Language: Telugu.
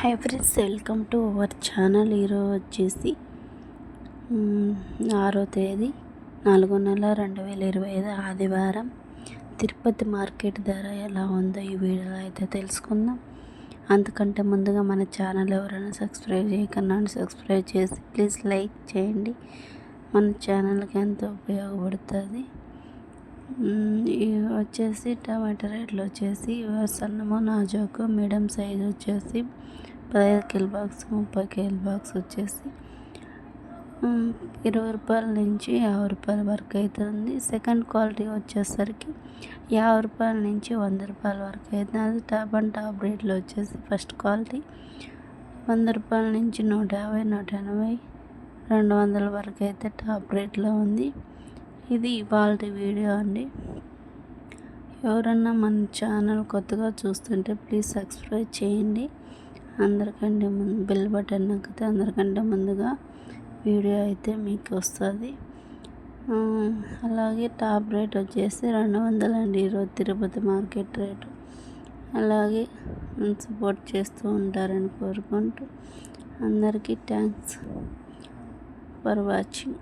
Hi friends welcome to our channel ఈరోజు వచ్చేసి ఆరో తేదీ నాలుగో నెల రెండు వేల ఇరవై ఐదు ఆదివారం. తిరుపతి మార్కెట్ ధర ఎలా ఉందో ఈ వీడియోలో అయితే తెలుసుకుందాం. అంతకంటే ముందుగా మన ఛానల్ ఎవరైనా సబ్స్క్రైబ్ చేయకుండా సబ్స్క్రైబ్ చేసి ప్లీజ్ లైక్ చేయండి. మన ఛానల్కి ఎంతో ఉపయోగపడుతుంది. ఈ వచ్చేసి టమాటా రేట్లు వచ్చేసి సన్నము నాజోకు మీడియం సైజ్ వచ్చేసి పదహైదు కిలో బాక్స్ ముప్పై కిలో బాక్స్ వచ్చేసి ఇరవై రూపాయల నుంచి యాభై రూపాయల వరకు అవుతుంది సెకండ్ క్వాలిటీ వచ్చేసరికి యాభై రూపాయల నుంచి వంద రూపాయల వరకు అవుతుంది అది టాప్ అండ్ టాప్ రేట్లో వచ్చేసి ఫస్ట్ క్వాలిటీ. వంద రూపాయల నుంచి నూట యాభై నూట ఎనభై రెండు వందల వరకు అయితే టాప్ రేట్లో ఉంది. ఇది ఇవాళ వీడియో అండి. ఎవరన్నా మన ఛానల్ కొత్తగా చూస్తుంటే ప్లీజ్ సబ్స్క్రైబ్ చేయండి. అందరికంటే ముందు బెల్ బటన్ నొక్కితే అందరికంటే ముందుగా వీడియో అయితే మీకు వస్తుంది. అలాగే టాప్ రేట్ వచ్చేసి రెండు వందలండి ఈరోజు తిరుపతి మార్కెట్ రేటు. అలాగే సపోర్ట్ చేస్తూ ఉంటారని కోరుకుంటూ అందరికీ థ్యాంక్స్ ఫర్ వాచింగ్.